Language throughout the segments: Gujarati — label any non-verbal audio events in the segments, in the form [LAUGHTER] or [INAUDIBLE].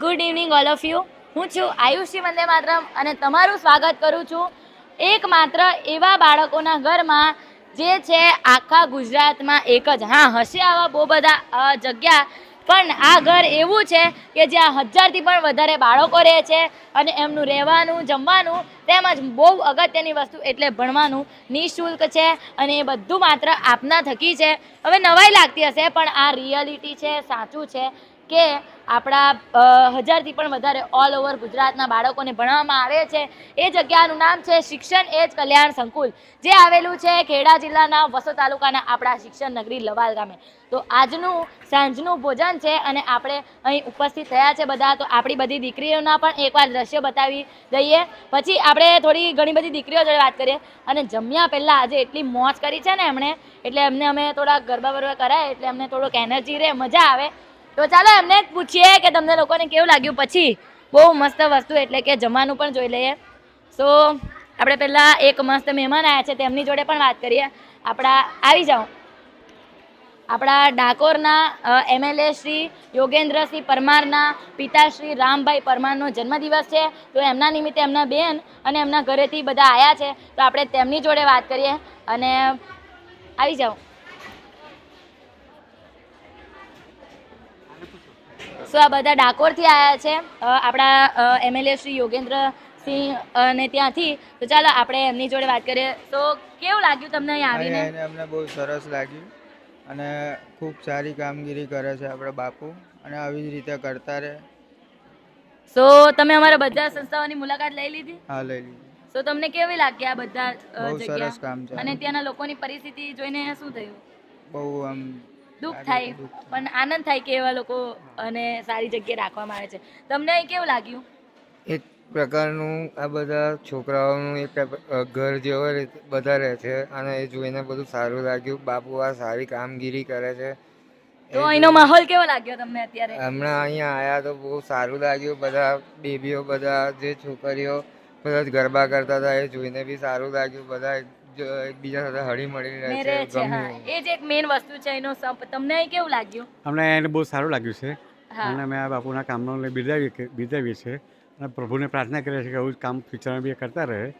Good evening all of you હું છું આયુષી વંદે માતરમ અને તમારું સ્વાગત કરું છું એકમાત્ર એવા બાળકોના ઘરમાં જે છે આખા ગુજરાતમાં એક જ. હા, હશે આવા બહુ બધા જગ્યા, પણ આ ઘર એવું છે કે જ્યાં હજારથી પણ વધારે બાળકો રહે છે અને એમનું રહેવાનું, જમવાનું તેમજ બહુ અગત્યની વસ્તુ એટલે ભણવાનું નિઃશુલ્ક છે અને એ બધું માત્ર આપના થકી છે. હવે નવાઈ લાગતી હશે, પણ આ રિયાલિટી છે, સાચું છે. કે આપણા હજારથી પણ વધારે ઓલ ઓવર ગુજરાતના બાળકોને ભણાવવામાં આવે છે. એ જગ્યાનું નામ છે શિક્ષણ એ જ કલ્યાણ સંકુલ. જે આવેલું છે ખેડા જિલ્લાના વસો તાલુકાના આપણા શિક્ષણ નગરી લવાલ ગામે. તો આજનું, સાંજનું ભોજન છે અને આપણે અહીં ઉપસ્થિત થયા છે બધા. તો આપણી બધી દીકરીઓના પણ એકવાર દ્રશ્ય બતાવી દઈએ. પછી આપણે થોડી ઘણી બધી દીકરીઓ જોડે વાત કરીએ. અને જમ્યા પહેલાં આજે એટલી મોજ કરી છે ને એમણે. એટલે એમને અમે થોડા ગરબા બરબા કરાય, એટલે અમને થોડોક એનર્જી રહે, મજા આવે. તો ચાલો એમને પૂછીએ કે તમને લોકોને કેવું લાગ્યું. પછી બહુ મસ્ત વસ્તુ એટલે કે જમવાનું પણ જોઈ લઈએ. સો આપણે પહેલાં એક મસ્ત મહેમાન આવ્યા છે, તેમની જોડે પણ વાત કરીએ. આપણા, આવી જાઓ. આપણા ડાકોરના એમએલએ શ્રી યોગેન્દ્રસિંહ પરમારના પિતા શ્રી રામભાઈ પરમારનો જન્મદિવસ છે. તો એમના નિમિત્તે એમના બેન અને એમના ઘરેથી બધા આવ્યા છે. તો આપણે તેમની જોડે વાત કરીએ અને આવી જાઓ. સો આ બધા ડાકોરથી આવ્યા છે. આપણા એમએલએ શ્રી યોગેન્દ્ર સિંહ અને ત્યાંથી. તો ચાલો આપણે એમની જોડે વાત કરીએ. તો કેવું લાગ્યું તમને અહીં આવીને? અમને બહુ સરસ લાગ્યું. અને ખૂબ સારી કામગીરી કરે છે આપણા બાપુ. અને આવી જ રીતે કરતા રહે. સો તમે અમારા બધા સંસ્થાઓની મુલાકાત લઈ લીધી? હા લઈ લીધી. સો તમને કેવી લાગી આ બધા જગ્યા? અને ત્યાંના લોકોની પરિસ્થિતિ જોઈને શું થયું? બહુ આમ દુઃખ થાય પણ આનંદ થાય કે એવા લોકો અને સારી જગ્યાએ રાખવામાં આવે છે. તમને અહીં કેવું લાગ્યું? એક પ્રકારનું આ બધા છોકરાઓનું એક ઘર જેવો બધા રહે છે અને એ જોઈને બધું સારું લાગ્યું. બાપુ આ સારી કામગીરી કરે છે. તો અહીંનો માહોલ કેવો લાગ્યો તમને અત્યારે? હમણાં અહીંયા આવ્યા તો બહુ સારું લાગ્યું. બધા બેબીઓ બધા જે છોકરીઓ બધા જ ગરબા કરતા હતા એ જોઈને બી સારું લાગ્યું. બધા એકબીજા સાથે હળી મળી રહે છે હા. એ જ એક મેઇન વસ્તુ છે એનો સંપ. તમને અહીં કેવું લાગ્યું? અમને એને બહુ સારું લાગ્યું છે. અને અમે આ બાપુના કામનો બિરદાવીએ બિરદાવીએ છીએ. અને પ્રભુને પ્રાર્થના કરીએ છીએ કે આવું કામ ફ્યુચરમાં બી એ કરતા રહે.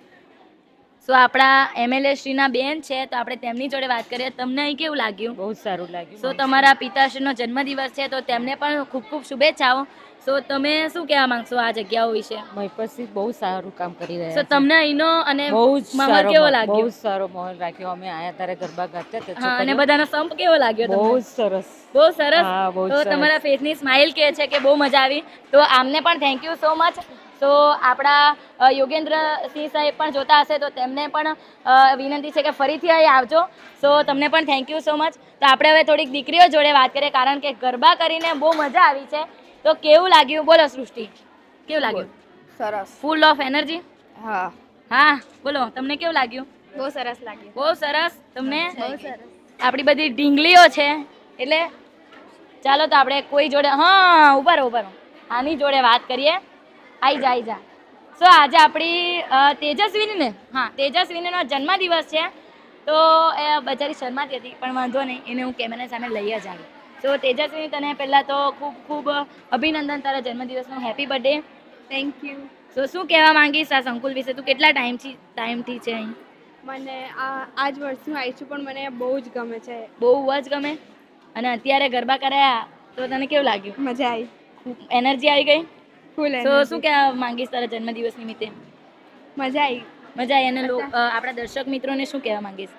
સો આપણા એમએલએ શ્રીના બેન છે તો આપણે તેમની જોડે વાત કરીએ. તમને અહીં કેવું લાગ્યું? બહુ સારું લાગ્યું. સો તમારા પિતાશ્રીનો જન્મદિવસ છે તો તેમને પણ ખૂબ ખૂબ શુભેચ્છાઓ. સો તમે શું કહેવા માંગશો આ જગ્યાઓ વિશે? મહિપતસિંહ બહુ સારું કામ કરી રહ્યા છે. તમને અહીંનો અને બહુ જ માહોલ કેવો લાગ્યો? બહુ સારો માહોલ રાખ્યો. અમે આયા તારે ગરબા ગાતા હતા અને બધાનો સંપ કેવો લાગ્યો બહુ સરસ. બહુ સરસ. તો. તમારા ફેસની સ્માઇલ કહે છે કે બહુ મજા આવી. તો આમને પણ થેન્ક યુ સો મચ તો આપણા યોગેન્દ્રસિંહ સાહેબ પણ જોતા હશે તો તેમને પણ વિનંતી છે કે ફરીથી અહીં આવજો. સો તમને પણ થેન્ક યુ સો મચ તો આપણે હવે થોડીક દીકરીઓ જોડે વાત કરીએ કારણ કે ગરબા કરીને બહુ મજા આવી છે. તો કેવું લાગ્યું? બોલો સૃષ્ટિ. કેવું લાગ્યું? સરસ. ફૂલ ઓફ એનર્જી હા. હા બોલો તમને કેવું લાગ્યું? બહુ સરસ લાગ્યું. બહુ સરસ. તમને? આપણી બધી ઢીંગલીઓ છે એટલે ચાલો તો આપણે કોઈ જોડે હા ઊભા રહો ઊભા રહો. આની જોડે વાત કરીએ. આઈ જા આઈ જા. સો આજે આપણી તેજસ્વીને હા તેજસ્વીનીનો જન્મદિવસ છે. તો એ બચારી શરમાતી હતી પણ વાંધો નહીં એને હું કેમેરા સામે લઈ જ આવી. સો તેજસ્વીની તને પહેલાં તો ખૂબ ખૂબ અભિનંદન તારા જન્મદિવસનો. Happy birthday thank you so શું કહેવા માંગીશ આ સંકુલ વિશે? તું કેટલા ટાઈમથી ટાઈમથી છે અહીં? મને આ આ જ વર્ષનું આવી છું પણ મને બહુ જ ગમે છે. બહુ જ ગમે? અને અત્યારે ગરબા કરાયા તો તને કેવું લાગ્યું? મજા આવી. એનર્જી આવી ગઈ? ફૂલ તો શું કહેવા માંગીશ તારા જન્મદિવસ નિમિત્તે? મજા આવી મજા આવી અને આપણા દર્શક મિત્રોને શું કહેવા માંગીશ?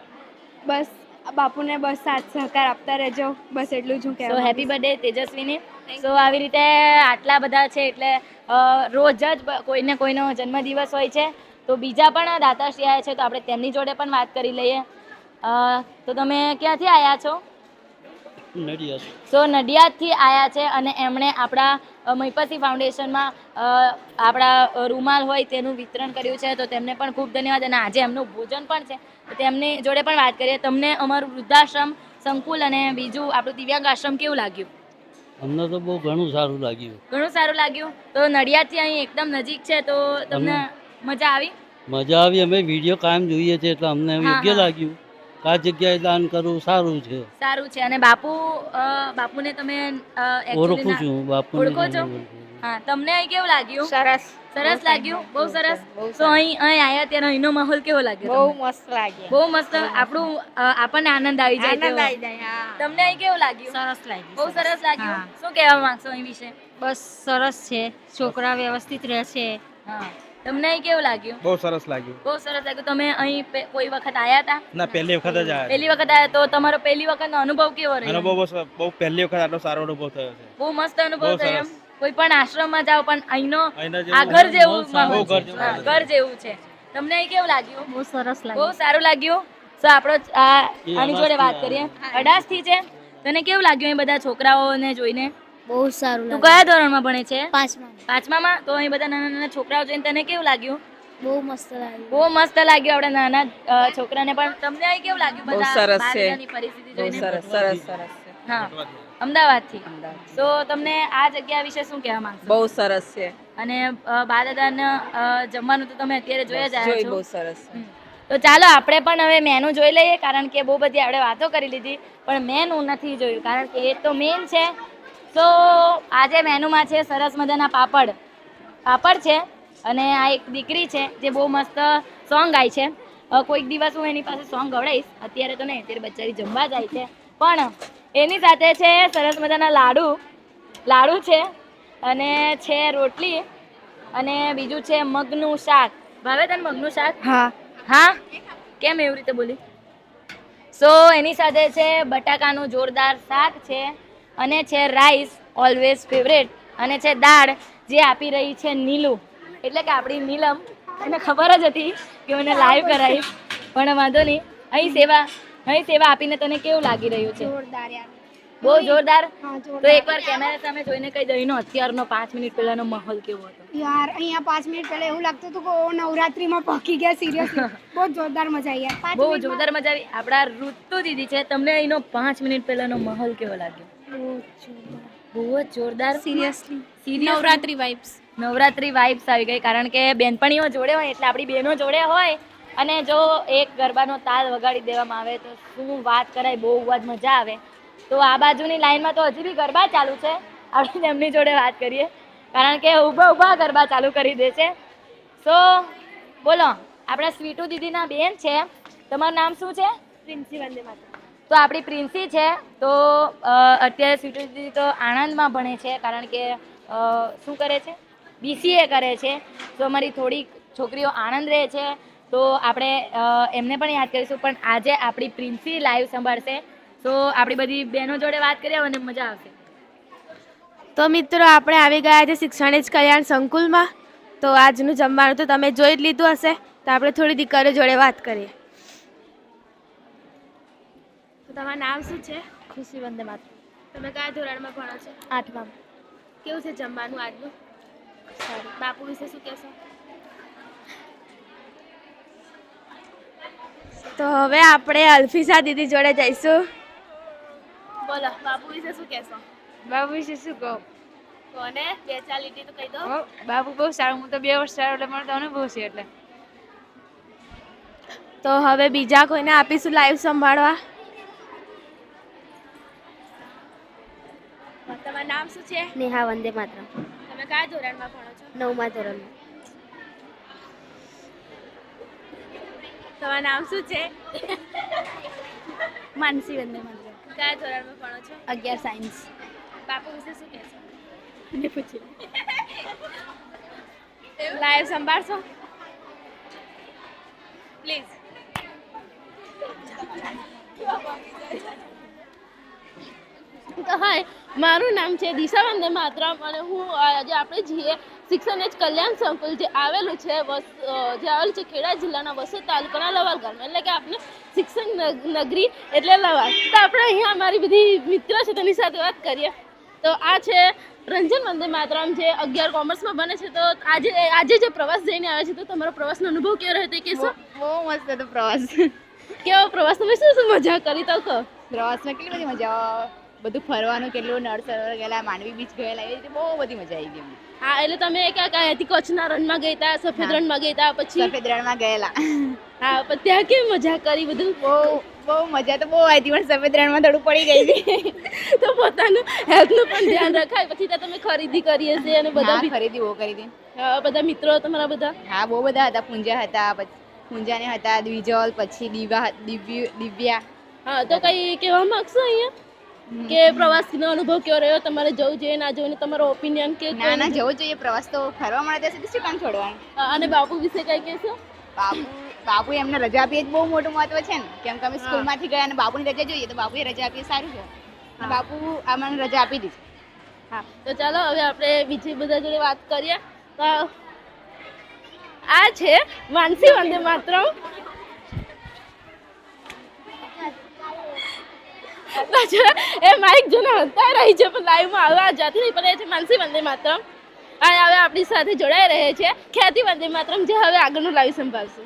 બસ બાપુને બસ સાથ સહકાર આપતા રહેજો. બસ એટલું જ હું સો કહેવા હેપી બર્થડે તેજસ્વીની. સો આવી રીતે આટલા બધા છે એટલે રોજ જ કોઈને કોઈનો જન્મદિવસ હોય છે. તો બીજા પણ દાતાશ્રી આવ્યા છે તો આપણે તેમની જોડે પણ વાત કરી લઈએ. તો તમે ક્યાંથી આવ્યા છો? સો નડિયાદથી આવ્યા છે અને એમણે આપણા અ, ફાઉન્ડેશનમાં આપણા રૂમાલ હોય તેનું વિતરણ કર્યું છે. તો તેમને પણ ખૂબ ધન્યવાદ અને આજે એમનું ભોજન પણ છે. તેમની જોડે પણ વાત કરીએ. તમને અમારું વૃદ્ધાશ્રમ સંકુલ અને બીજું આપણું દિવ્યાંગ આશ્રમ કેવું લાગ્યું? અમને તો બહુ ઘણું સારું લાગ્યું. ઘણું સારું લાગ્યું. તો નડિયાદથી અહીં એકદમ નજીક છે. તો તમને મજા આવી? મજા આવી. અમે વીડિયો કાયમ જોઈએ છીએ એટલે અમને યોગ્ય લાગ્યું. આ જગ્યાએ દાન કરવું સારું છે. સારું છે. અને બાપુ બાપુને તમે ઓળખું છું બાપુ ઓળખો છો? હા તમને અહીં કેવું લાગ્યું? સરસ. સરસ લાગ્યું? બહુ સરસ? તો અહીં અહીં આયા ત્યારે અહીંનો માહોલ કેવો લાગ્યો બહુ મસ્ત લાગ્યો. બહુ મસ્ત. આપણું આપણને આનંદ આવી જાય આનંદ આવી જાય તમને અહીં કેવું લાગ્યું? સરસ લાગ્યું બહુ સરસ. લાગ્યું. શું કહેવા માંગશો અહીં વિશે? બસ સરસ છે. છોકરા વ્યવસ્થિત રહે છે. હા. તમને અહીં કેવું લાગ્યું? બહુ સરસ લાગ્યું. બહુ સરસ લાગ્યું. તમે અહીં કોઈ વખત આયા હતા ના પહેલી વખત જ આવ્યા પહેલી વખત આયા તો તમારો પહેલી વખતનો અનુભવ કેવો રહ્યો? અનુભવ બહુ પહેલી વખત આટલો સારો અનુભવ થયો છે. બહુ મસ્ત અનુભવ થયો એમ? કોઈ પણ આશ્રમમાં જાઓ પણ અહીંનો આ ઘર જેવું ઘર જેવું હા, ઘર જેવું છે. તમને અહીં કેવું લાગ્યું? બહુ સરસ બહુ સારું લાગ્યું. તો આપણો આ એ આની જોડે વાત કરીએ. અડાસથી છે. તને કેવું લાગ્યું અહીં બધા છોકરાઓને જોઈને? બહુ સારું તું કયા ધોરણમાં ભણે છે? પાંચમા પાંચમામાં? તો અહીં બધા નાના નાના છોકરાઓ જોઈને તને કેવું લાગ્યું? બહુ મસ્ત લાગ્યું. બહુ મસ્ત લાગ્યું આપણે નાના છોકરાને પણ તમને અહીં કેવું લાગ્યું? બહુ બધા સરસ છે. પરિસ્થિતિ જોઈને સરસ સરસ સરસ હા અમદાવાદથી. તો તમને આ જગ્યા વિશે શું કહેવા માંગશો? બહુ સરસ છે. અને અ, બા દાદાને જમવાનું તો તમે અત્યારે જોયા જ આવ્યા છો. બહુ સરસ તો ચાલો આપણે પણ હવે મેનુ જોઈ લઈએ કારણ કે બહુ બધી આપણે વાતો કરી લીધી પણ મેનુ નથી જોયું કારણ કે એ તો મેન છે. તો આજે મેનુમાં છે સરસ મજાના પાપડ. પાપડ છે અને આ એક દીકરી છે જે બહુ મસ્ત સોંગ ગાય છે. કોઈક દિવસ હું એની પાસે સોંગ ગવડાવીશ અત્યારે તો નહીં અત્યારે બચારી જમવા જાય છે. પણ એની સાથે છે સરસ મજાના લાડુ. લાડુ છે અને છે રોટલી અને બીજું છે મગનું શાક. ભાવે તને મગનું શાક? હા. હા? કેમ એવી રીતે બોલી? સો એની સાથે છે બટાકાનું જોરદાર શાક છે. અને છે રાઈસ ઓલવેઝ ફેવરેટ અને છે દાળ જે આપી રહી છે નીલુ. એટલે કે આપણી નીલમ. એને ખબર જ હતી કે મને લાઈવ કરાવીશ. પણ વાંધો નહીં. અહીં સેવા અહીં સેવા આપીને તને કેવું લાગી રહ્યું છે? જોરદાર બહુ જોરદાર? હા તો એકવાર કેમેરા સામે જોઈને કહી દઈનો અત્યારનો પાંચ મિનિટ પહેલાનો માહોલ કેવો હતો? યાર અહીંયા પાંચ મિનિટ પહેલા એવું લાગતું હતું કે ઓ નવરાત્રીમાં પહોંચી ગયા સિરિયસલી [LAUGHS] બહુ જોરદાર મજા આવી બહુ જોરદાર મજા આવી. આપણા ઋતુ દીદી છે. તમને અહીંનો પાંચ મિનિટ પહેલાનો માહોલ કેવો લાગ્યો? બહુ જોરદાર. જ જોરદાર. Seriously Seriously? Navratri vibes Navratri vibes આવી ગઈ કારણ કે બેનપણીઓ જોડે હોય એટલે આપણી બહેનો જોડે હોય. અને જો એક ગરબાનો તાલ વગાડી દેવામાં આવે તો શું વાત કરાય બહુ જ મજા આવે. તો આ બાજુની લાઈનમાં તો હજી બી ગરબા ચાલુ છે. આપણે તેમની જોડે વાત કરીએ. કારણ કે ઊભા ઊભા ગરબા ચાલુ કરી દે છે. સો બોલો. આપણા સ્વીટુ દીદીના બેન છે. તમારું નામ શું છે? પ્રિન્સી વંદે માતા તો આપણી પ્રિન્સી છે, તો અત્યારે સ્વીટુ દીદી તો આણંદમાં ભણે છે, કારણ કે શું કરે છે? બીસીએ કરે છે. તો અમારી થોડીક છોકરીઓ આણંદ રહે છે. તો આપણે એમને પણ યાદ કરીશું, પણ આજે આપણી પ્રિન્સી લાઈવ સંભાળશે. તો આપણી બધી બહેનો જોડે વાત કરીએ અને મજા આવશે. તો મિત્રો, આપણે આવી ગયા છે શિક્ષણ જ કલ્યાણ સંકુલમાં. તો આજનું જમવાનું તો તમે જોઈ જ લીધું હશે. તો આપણે થોડી દીકરીઓ જોડે વાત કરીએ. તમારું નામ શું છે? ખુશી વંદે માત્ર. તમે કયા ધોરણમાં ભણો છો? આઠમાં. કેવું છે જમવાનું આજનું? સારું. બાપુ વિશે શું કહેશો? તો હવે આપણે અલ્ફિસા દીદી જોડે જઈશું. બોલો બાપુ વિશે શું કહેશો? બાપુ વિશે શું કહું? કોને બે ચાર લીટી તો કહી દો. બાપુ બહુ સારું હું તો બે વર્ષ સારું એટલે મને તો અનુભવ છે એટલે. તો હવે બીજા કોઈને આપીશું લાઈવ સંભાળવા. તમારું નામ શું છે? નેહા વંદે માત્ર તમે કયા ધોરણમાં ભણો છો? નવમા ધોરણમાં. તમારું નામ શું છે? માનસી વંદે માત્ર કયા ધોરણમાં ભણો છો? અગિયાર સાયન્સ. બાપુ વિશે શું કહેશો લાઈવ સંભાળશો? પ્લીઝ. તો હાય મારું નામ છે દિશા વંદે માતરમ અને હું આજે આપણે જઈએ શિક્ષણ એજ કલ્યાણ સંકુલ જે આવેલું છે વસ જે આવેલું છે ખેડા જિલ્લાના વસો તાલુકાના લવાલ ગામમાં એટલે કે આપણે શિક્ષણ નગરી એટલે લવાલ. તો આપણે અહીંયા અમારી બધી મિત્ર છે તેની સાથે વાત કરીએ. તો આ છે રંજન વંદે માતરમ જે અગિયાર કોમર્સમાં બને છે. તો આજે આજે જે પ્રવાસ જઈને આવે છે તો તમારો પ્રવાસનો અનુભવ કેવો રહ્યો કે શું બહુ મસ્ત હતો પ્રવાસ. કેવો પ્રવાસ? તમે શું શું મજા કરી? તો કહો. પ્રવાસમાં કેટલી બધી મજા. આવે. બધું ફરવાનું કેટલું નળ સરોવર ગયેલા માંડવી બીચ ગયેલા એવી રીતે બહુ બધી મજા આવી ગઈ હા એટલે તમે ક્યાં ક્યાં હતી કચ્છના રણમાં ગયા હતા સફેદ રણમાં ગયા હતા પછી? સફેદ રણમાં ગયેલા. હા પણ ત્યાં કેવી મજા કરી બધું? બહુ બહુ મજા તો બહુ આવી પણ સફેદ રણમાં થોડું પડી ગઈ હતી. [LAUGHS] તો પોતાનું હેલ્થનું પણ ધ્યાન રખાય પછી ત્યાં તમે ખરીદી કરી હશે અને બધા ખરીદી બહુ કરી હતી બધા મિત્રો તમારા બધા? હા બહુ બધા હતા પૂંજા હતા પછી પૂંજાને હતા દ્વિજલ પછી દિવ્ય દિવ્યા. હા તો કઈ કહેવા માંગશો અહીંયા? કે પ્રવાસનો અનુભવ કેવો રહ્યો? તમારે જવું જોઈએ ના જવું તમારો ઓપિનિયન કે ના ના જવું જોઈએ. પ્રવાસ તો ફરવા મળે ત્યાં સુધી શું કામ છોડવાનું? અને બાપુ વિશે કઈ કહેશો? બાપુ બાપુ એમને રજા આપીએ જ બહુ મોટું મહત્વ છે ને. કેમ કે અમે સ્કૂલમાંથી ગયા અને બાપુની રજા જોઈએ તો બાપુએ રજા આપીએ સારું છે. બાપુ અમને રજા આપી દીધી. હા. તો ચાલો હવે આપણે બીજી બધા જોડે વાત કરીએ. તો આ છે માનસી વંદે માતરમ પાછળ એ માઇક જોને હંતા રહી છે, પણ લાઈવમાં આવવા જતી નહીં, પણ એ છે માનસી વંદે માતરમ. અને હવે આપણી સાથે જોડાઈ રહે છે. ખ્યાતિ વંદે માતરમ, જે હવે આગળનું લાઈવ સંભાળશે.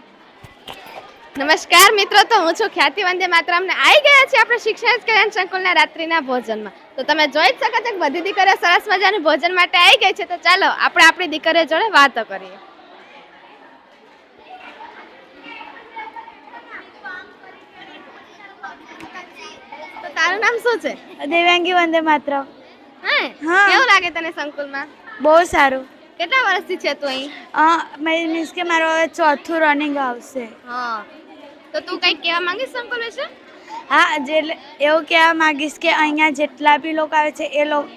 નમસ્કાર મિત્રો, તો હું છું ખ્યાતિ વંદે માતરમ ને આવી ગયા છે આપણે શિક્ષણ કલ્યાણ સંકુલના રાત્રિના ભોજનમાં. તો તમે જોઈ જ શકો છો બધી દીકરીઓ સરસ મજાનું ભોજન માટે આવી ગઈ છે. તો ચાલો, આપણે આપણી દીકરીઓ જોડે વાતો કરીએ. તારું નામ શું છે? દેવ્યાંગી વંદે માત્ર હે. કેવું લાગે તને સંકુલમાં? બહુ સારું. કેટલા વર્ષથી છે તું અહીં? મીન્સ કે મારો હવે ચોથું રનિંગ આવશે. હા. તો તું કંઈક કહેવા માંગીશ સંકુલ વિશે? હા જે એવું કહેવા માંગીશ કે અહીંયા જેટલા બી લોકો આવે છે એ લોકો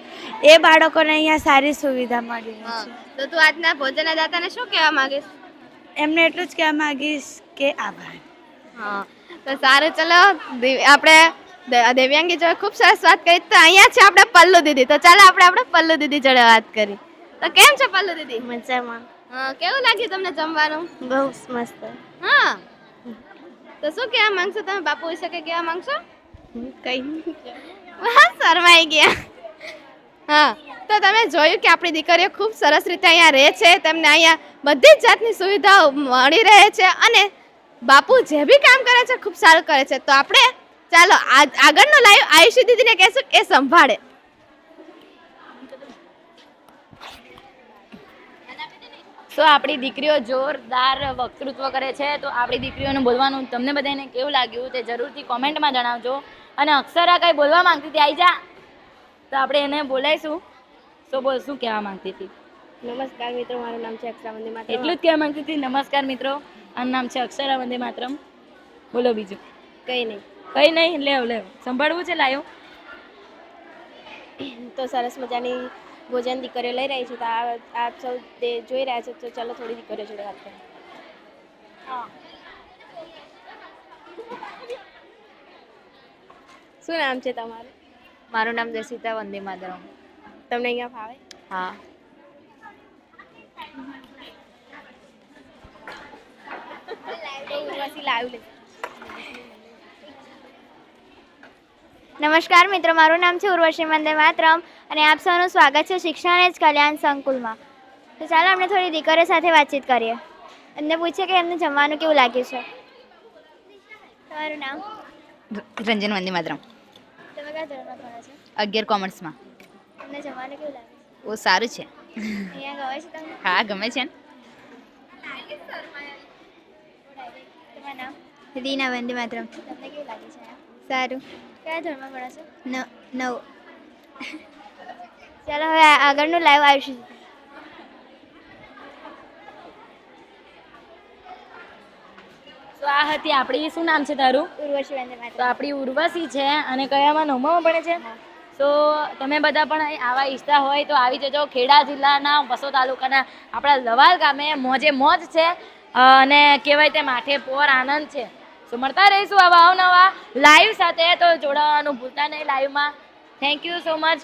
એ બાળકોને અહીંયા સારી સુવિધા મળી છે. તો તું આજના ભોજનના દાતાને શું કહેવા માંગીશ? એમને એટલું જ કહેવા માંગીશ કે આભાર. હા. તો સારું ચલો. આપણે દેવ્યાંગી જોડે ખૂબ સરસ વાત કરી. તો અહીંયા છે આપણે પલ્લુ દીદી. તો ચાલો આપણે આપણે પલ્લુ દીદી જોડે વાત કરી. તો કેમ છે પલ્લુ દીદી? મજામાં. હા કેવું લાગ્યું તમને જમવાનું? બહુ મસ્ત. હા. તો શું કહેવા માંગશો તમે? બાપુ વિશે કંઈ કહેવા માંગશો? કઈ હા શરમાઈ ગયા. હા. તો તમે જોયું કે આપણી દીકરીઓ ખૂબ સરસ રીતે અહીંયા રહે છે. તેમને અહીંયા બધી જ જાતની સુવિધાઓ મળી રહે છે અને બાપુ જે બી કામ કરે છે ખૂબ સારું કરે છે. તો આપણે ચાલો આગળનો લાઈવ આયુષી દીદીને કહેશું કે એ સંભાળે. તો આપણી દીકરીઓ જોરદાર વક્તૃત્વ કરે છે. તો આપણી દીકરીઓનું બોલવાનું તમને બધાને કેવું લાગ્યું તે જરૂરથી કોમેન્ટમાં જણાવજો. અને અક્ષરા કાંઈ બોલવા માંગતી હતી? આવી જા. તો આપણે એને બોલાઈશું તો બોલ શું કહેવા માંગતી હતી? નમસ્કાર મિત્રો મારું નામ છે અક્ષરા વંદે માત્ર એટલું જ કહેવા માંગતી હતી? નમસ્કાર મિત્રો. આનું નામ છે અક્ષરા વંદે માત્રમ. બોલો બીજું. કંઈ નહીં. કંઈ નહીં લેવ લેવ. સંભાળવું છે લાયો. તો સરસ મજાની ભોજન દીકરીઓ લઈ રહી છે તો આ આપ સૌ તે જોઈ રહ્યા છે તો ચાલો થોડી દીકરીઓ જોડે વાત કરીએ. શું નામ છે તમારું? મારું નામ દર્શિતા વંદે માતરમ. તમને અહીંયા ફાવે? હા. નમસ્કાર મિત્રો મારું નામ છે ઉર્વશી વંદે માતરમ અને આપ સૌનું સ્વાગત છે શિક્ષણ જ કલ્યાણ સંકુલમાં. તો ચાલો આપણે થોડી દીકરીઓ સાથે વાતચીત કરીએ. એમને પૂછીએ કે એમને જમવાનું કેવું લાગ્યું છે? તમારું નામ? રંજન વંદે માતરમ. તમે કયા ધોરણમાં ભણો છો? અગિયાર કોમર્સમાં. તમને જમવાનું કેવું લાગે છે? બહુ સારું છે. અહીંયા ગમે છે તમને? હા ગમે છે ને. તમારું નામ? રીના વંદે માતરમ. તમને કેવું લાગે છે સારું. કયા ધોરણમાં ભણો છો? નવ. ચાલો હવે આ- આગળનું લાઈવ આવીશું. તો આ હતી આપણી શું નામ છે તારું? ઉર્વશી વંદે તો આપણી ઉર્વશી છે અને કયામાં નવમાં ભણે છે? તો તમે બધા પણ આવા ઈચ્છતા હોય તો આવી જજો ખેડા જિલ્લાના વસો તાલુકાના આપણા લવાલ ગામે મોજે મોજ છે અને કહેવાય તે માથે પોર આનંદ છે. તો મળતા રહીશું આવા અવનવા લાઈવ સાથે. તો જોડાવાનું ભૂલતા નહીં લાઈવમાં થેન્ક યુ સો મચ